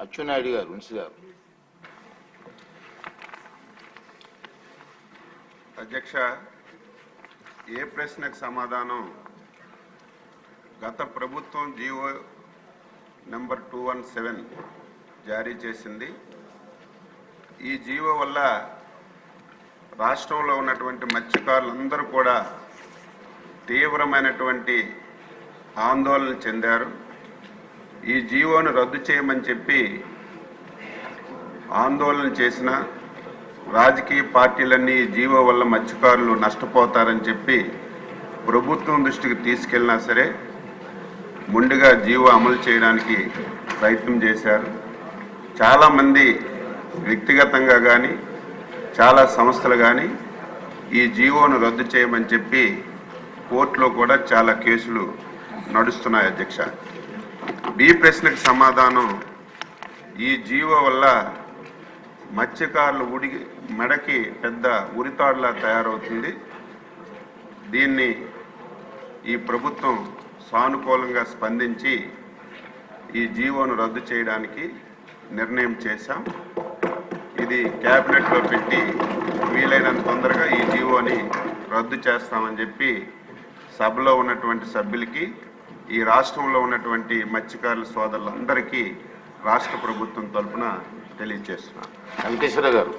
అచ్చెన్నాయుడు గారు ఉన్స్ గారు. అధ్యక్ష ఏ ప్రశ్నకు సమాధానం? గత ప్రభుత్వం GO number two one seven జారీ చేసింది. ఈ జీవో వల్ల రాష్ట్రంలో ఉన్నటువంటి మత్స్యకారులందరూ కూడా తీవ్రమైనటువంటి ఆందోళన చెందారు. ఈ జీవోను రద్దు చేయమని చెప్పి ఆందోళన చేసిన రాజకీయ పార్టీలన్నీ జీవో వల్ల మత్స్యకారులు నష్టపోతారని చెప్పి ప్రభుత్వం దృష్టికి తీసుకెళ్ళినా సరే ముందుగా జీవో అమలు చేయడానికి ప్రయత్నం చేశారు. చాలామంది వ్యక్తిగతంగా కానీ చాలా సంస్థలు కానీ ఈ జీవోను రద్దు చేయమని చెప్పి కోర్టులో కూడా చాలా కేసులు నడుస్తున్నాయి అధ్యక్ష. బి ప్రశ్నకు సమాధానం ఈ జీవో వల్ల మత్స్యకారులు ఉడి మెడకి పెద్ద ఉరితాడులా తయారవుతుంది. దీన్ని ఈ ప్రభుత్వం సానుకూలంగా స్పందించి ఈ జీవోను రద్దు చేయడానికి నిర్ణయం చేశాం. ఇది క్యాబినెట్లో పెట్టి వీలైనంత తొందరగా ఈ జీవోని రద్దు చేస్తామని చెప్పి సభలో ఉన్నటువంటి సభ్యులకి ఈ రాష్ట్రంలో ఉన్నటువంటి మత్స్యకారుల సోదరులందరికీ రాష్ట్ర ప్రభుత్వం తరపున తెలియజేస్తున్నాను వెంకటేశ్వర గారు.